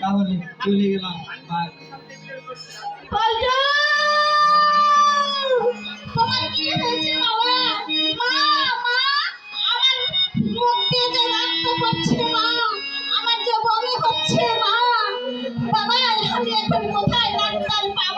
তাহলে চলে গেলাম বাই তোমার কি হয়েছে আমার যে বমি হচ্ছে, মা। বাবা এখন কোথায়? ডাক্তার পাবো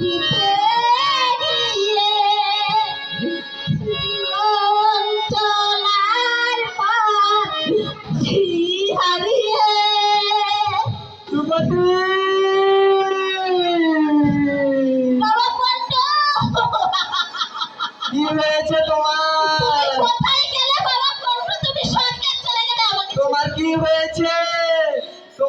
Yeah.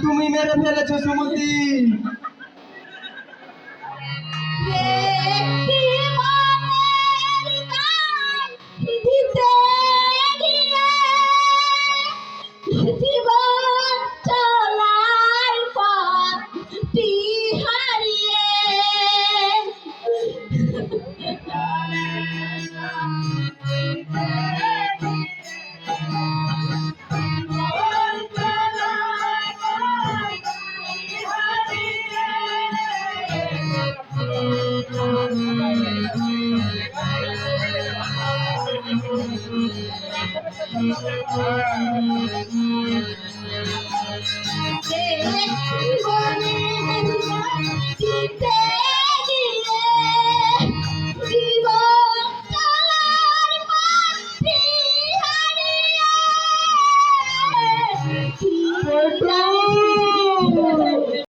তুমি মেরে ফেলেছো সুমতি। Yeah.